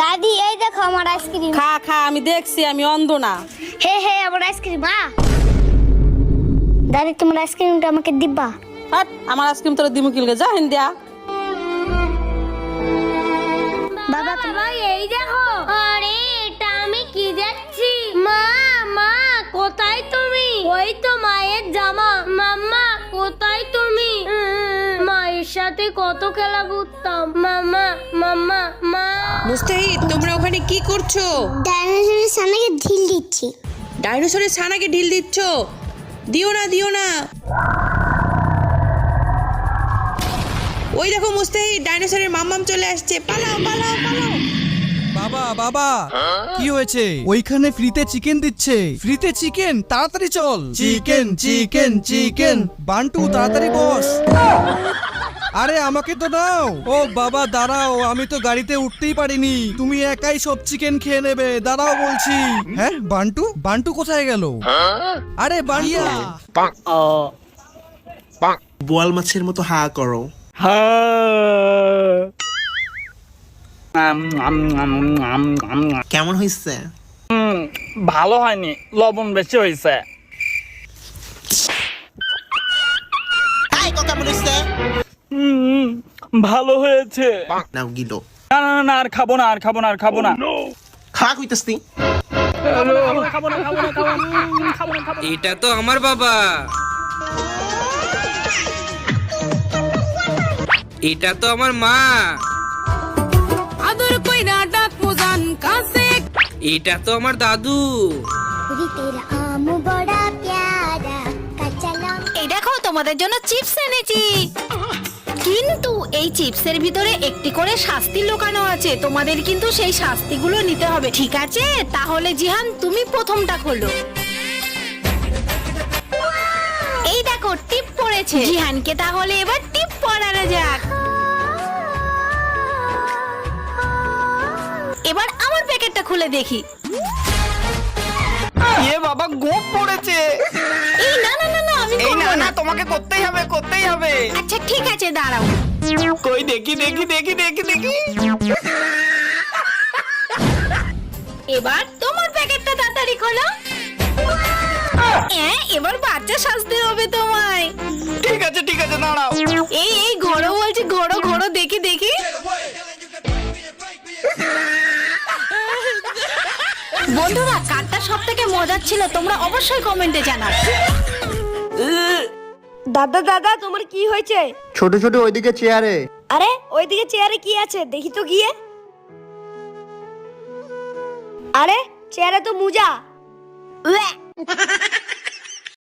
দাদি এই দেখো আমার আইসক্রিম। খা খা আমি দেখছি আমি অন্ধ না। হে হে আমার আইসক্রিম মা দাদি তোমার আইসক্রিমটা আমাকে দিবা। হাট আমার আইসক্রিম তোর দিমু কিলগে যা হিন্দিয়া বাবা তোমার এই দেখো। আরে এটা আমি কি দেখছি? মা মা কোথায় তুমি? ওই তো মায়ের জামা। মাম্মা কোথায় তুমি? মায়ের সাথে কত খেলা করতাম মাম্মা মাম্মা মুস্তাহিদ তোমরা ওখানে কি করছ? ডাইনোসরের সামনে ঢিল দিচ্ছি। ডাইনোসরের ছানাকে ঢিল দিচ্ছ? দিও না দিও না। ওই দেখো মুস্তাহিদ ডাইনোসরের মাম্মাম চলে আসছে। পালাও পালাও পালাও। বাবা বাবা কি হয়েছে? ওইখানে ফ্রিতে চিকেন দিচ্ছে। ফ্রিতে চিকেন তাড়াতাড়ি চল। Chicken chicken chicken. বান্টু তাড়াতাড়ি বস। আরে আমাকে তো দাও। ও বাবা দাঁড়াও আমি তো গাড়িতে উঠতেই পারিনি। তুমি একাই সব চিকেন খেয়ে নেবে। দাঁড়াও বলছি। হ্যাঁ বান্টু? বান্টু কোথায় গেল? আরে বান্টু। বোয়াল মাছের মতো হা করো। কেমন হয়েছে হুম, ভালো হয়নি লবণ বেশি হয়েছে ভালো হয়েছে। নাও গিলো। না না, না, আর খাব না আর খাব না আর খাব না। খা খাব না। এটা তো আমার বাবা। এটা তো আমার মা। আদর কইরা ডাক মুজান কাছে। এটা তো আমার দাদু। এই দেখো তোমাদের জন্য চিপস এনেছি। কিন্তু এই চিপসের ভিতরে একটি করে শাস্তি লুকানো আছে। তোমাদের কিন্তু সেই শাস্তিগুলো নিতে হবে, ঠিক আছে? তাহলে জিহান, তুমি প্রথমটা খোলো। এই দেখো, টিপ পড়েছে। জিহানকে তাহলে এবার টিপ পড়ানো যাক। এবার আমার প্যাকেটটা খুলে দেখি। করতেই হবে করতেই হবে। আচ্ছা ঠিক আছে দাঁড়াও। কই দেখি দেখি দেখি দেখি দেখি। এবার তোমার প্যাকেটটা তাড়াতাড়ি খোলো। হ্যাঁ এবার বাচ্চা সাজতে হবে তোমায়। ঠিক আছে ঠিক আছে দাঁড়াও। এই এই ঘোড়ো বলছি ঘোড়ো ঘোড়ো দেখি দেখি। বন্ধুরা কারটা সব থেকে মজার ছিল তোমরা অবশ্যই কমেন্টে জানাবে দাদা দাদা তোমার কি হয়েছে? ছোট ছোট ওইদিকে চেয়ারে। আরে ওইদিকে চেয়ারে কি আছে? দেখি তো গিয়ে। আরে চেয়ারে তো মুজা।